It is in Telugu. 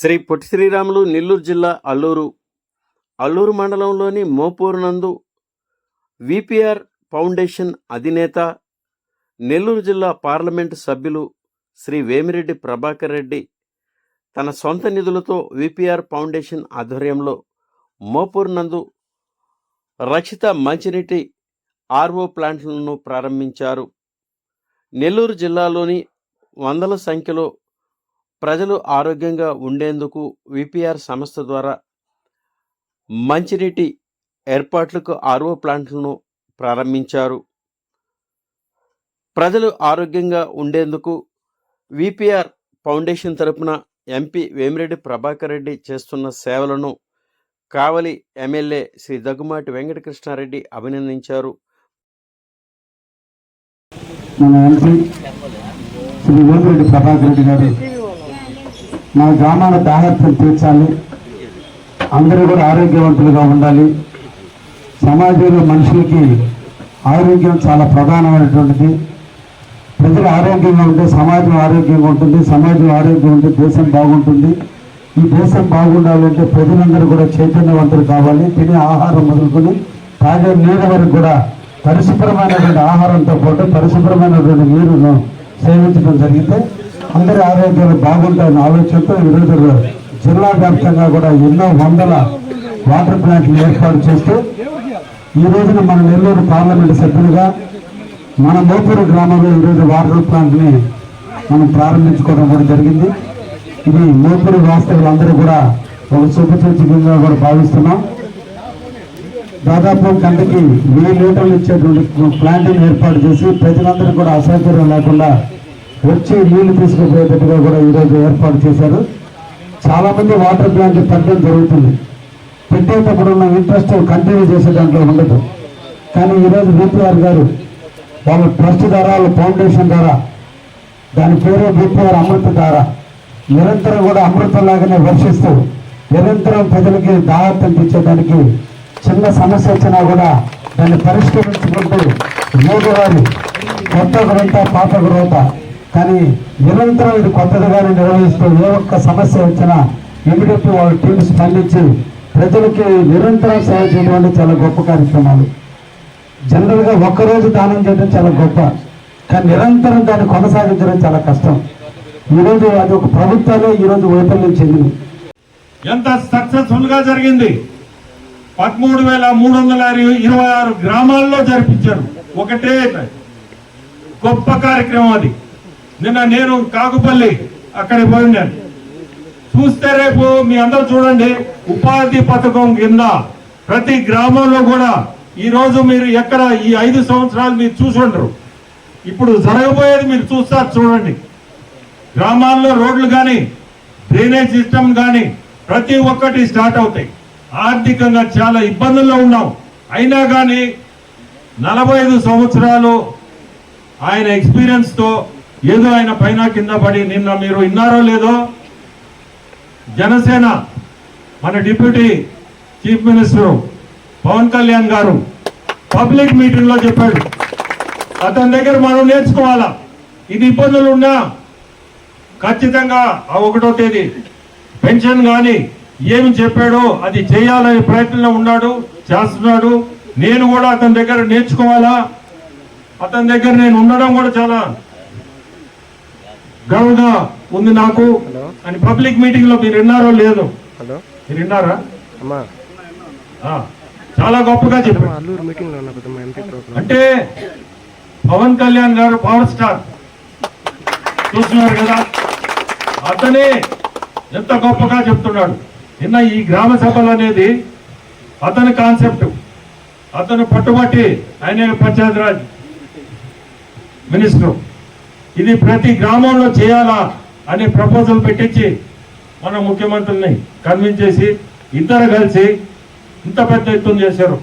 శ్రీ పొట్టి శ్రీరాములు నెల్లూరు జిల్లా అల్లూరు. అల్లూరు మండలంలోని మోపూరు నందు విపిఆర్ ఫౌండేషన్ అధినేత నెల్లూరు జిల్లా పార్లమెంటు సభ్యులు శ్రీ వేమిరెడ్డి ప్రభాకర్ రెడ్డి తన సొంత నిధులతో విపిఆర్ ఫౌండేషన్ ఆధ్వర్యంలో మోపూరు నందు రక్షిత మంచినీటి ఆర్ఓ ప్లాంట్లను ప్రారంభించారు. నెల్లూరు జిల్లాలోని వందల సంఖ్యలో ప్రజలు ఆరోగ్యంగా ఉండేందుకు విపిఆర్ సంస్థ ద్వారా మంచినీటి ఏర్పాట్లకు ఆర్ఓ ప్లాంట్లను ప్రారంభించారు. ప్రజలు ఆరోగ్యంగా ఉండేందుకు విపిఆర్ ఫౌండేషన్ తరపున ఎంపీ వేమిరెడ్డి ప్రభాకర్ రెడ్డి చేస్తున్న సేవలను కావలి ఎమ్మెల్యే శ్రీ దగ్గుమాటి వెంకటకృష్ణారెడ్డి అభినందించారు. మన ఎంపీ శ్రీ వేమిరెడ్డి ప్రభాకర్ రెడ్డి గారు మన గ్రామాల దాహత్వం తీర్చాలి. అందరూ కూడా ఆరోగ్యవంతులుగా ఉండాలి. సమాజంలో మనుషులకి ఆరోగ్యం చాలా ప్రధానమైనటువంటిది. ప్రజలు ఆరోగ్యంగా ఉంటే సమాజం ఆరోగ్యంగా ఉంటుంది సమాజం ఆరోగ్యం ఉంటే దేశం బాగుంటుంది. ఈ దేశం బాగుండాలంటే ప్రజలందరూ కూడా చైతన్యవంతులు కావాలి తినే ఆహారం మొదలుకొని తాగే నీళ్ళ వరకు కూడా పరిశుభ్రమైనటువంటి ఆహారంతో పాటు పరిశుభ్రమైనటువంటి నీరును సేవించడం జరిగితే అందరి ఆరోగ్యాలు బాగుంటాయన్న ఆలోచనతో ఈరోజు జిల్లా వ్యాప్తంగా కూడా ఎన్నో వందల వాటర్ ప్లాంట్లు ఏర్పాటు చేస్తూ ఈ రోజున మన నెల్లూరు పార్లమెంట్ సభ్యులుగా మన మోపూరు గ్రామంలో ఈరోజు వాటర్ ప్లాంట్ని మనం ప్రారంభించుకోవడం కూడా జరిగింది. ఇది మోపూరు వాస్తవులందరూ కూడా ఒక శుభసూచకంగా కూడా భావిస్తున్నాం. దాదాపు గంటకి వెయ్యి లీటర్లు ఇచ్చేటువంటి ప్లాంట్ని ఏర్పాటు చేసి ప్రజలందరూ కూడా అసౌకర్యం లేకుండా వచ్చి నీళ్ళు తీసుకుపోయేటట్టుగా కూడా ఈరోజు ఏర్పాటు చేశారు. చాలామంది వాటర్ ప్లాంట్ పెట్టడం జరుగుతుంది. పెట్టేటప్పుడు ఉన్న ఇంట్రెస్ట్ కంటిన్యూ చేసే దాంట్లో ఉండదు. కానీ ఈరోజు బీపీఆర్ గారు వాళ్ళ ట్రస్ట్ ద్వారా వాళ్ళ ఫౌండేషన్ ద్వారా దాని పేరు బీపీఆర్ అమృత ద్వారా నిరంతరం కూడా అమృతం లాగానే వర్షిస్తూ నిరంతరం ప్రజలకి దాహత్వం తెచ్చేదానికి చిన్న సమస్య వచ్చినా కూడా దాన్ని పరిష్కరించుకుంటూ రోజువారి కొత్త గ్రంథ పాత గ్రోత కానీ నిరంతరం ఇది కొత్తదిగానే నిర్వహిస్తూ ఏ ఒక్క సమస్య వచ్చినా ఇమీడియట్లీ వాళ్ళ టీం స్పందించి ప్రజలకి నిరంతరం సేవ చేయడం అంటే చాలా గొప్ప కార్యక్రమాలు. జనరల్గా ఒక్కరోజు దానం చేయడం చాలా గొప్ప కానీ నిరంతరం దాన్ని కొనసాగించడం చాలా కష్టం. ఈరోజు అది ఒక ప్రభుత్వాలే ఈరోజు వైఫల్యం చెందింది. ఎంత సక్సెస్ఫుల్గా జరిగింది? పదమూడు వేల మూడు వందల ఇరవై ఆరు గ్రామాల్లో జరిపించారు. ఒకటే గొప్ప కార్యక్రమం అది. నిన్న నేను కాకుపల్లి అక్కడికి పోయినాను చూస్తే రేపు మీ అందరూ చూడండి ఉపాధి పథకం కింద ప్రతి గ్రామంలో కూడా ఈరోజు మీరు ఎక్కడ ఈ ఐదు సంవత్సరాలు మీరు చూసుండరు. ఇప్పుడు జరగబోయేది మీరు చూస్తారు చూడండి. గ్రామాల్లో రోడ్లు కానీ డ్రైనేజ్ సిస్టమ్ కానీ ప్రతి ఒక్కటి స్టార్ట్ అవుతాయి. ఆర్థికంగా చాలా ఇబ్బందుల్లో ఉన్నాం. అయినా కానీ నలభై ఐదు సంవత్సరాలు ఆయన ఎక్స్పీరియన్స్తో ఏదో ఆయన పైన కింద పడి నిన్న మీరు విన్నారో లేదో జనసేన మన deputy chief minister Pawan Kalyan గారు పబ్లిక్ మీటింగ్లో చెప్పాడు. అతని దగ్గర మనం నేర్చుకోవాలా? ఇది ఇబ్బందులు ఉన్నా ఖచ్చితంగా ఆ ఒకటో తేదీ పెన్షన్ కానీ ఏమి చెప్పాడో అది చేయాలనే ప్రయత్నంలో ఉన్నాడు చేస్తున్నాడు. నేను కూడా అతని దగ్గర నేర్చుకోవాలా? అతని దగ్గర నేను ఉండడం కూడా చాలా గర్వంగా ఉంది నాకు. అని పబ్లిక్ మీటింగ్లో మీరు విన్నారో లేదో? మీరు విన్నారా? చాలా గొప్పగా ప్రోగ్రామ్. అంటే పవన్ కళ్యాణ్ గారు పవర్ స్టార్. చూస్తున్నారు కదా? అతనే ఎంత గొప్పగా చెప్తున్నాడు. నిన్న ఈ గ్రామ సభలు అనేది అతని కాన్సెప్ట్. అతను పట్టుబట్టి ఆయన పంచాయతీరాజ్ మినిస్టర్. ఇది ప్రతి గ్రామంలో చేయాలా అనే ప్రపోజల్ పెట్టించి మన ముఖ్యమంత్రిని కన్విన్స్ చేసి ఇద్దరు కలిసి ఇంత పెద్ద ఎత్తున చేశారు.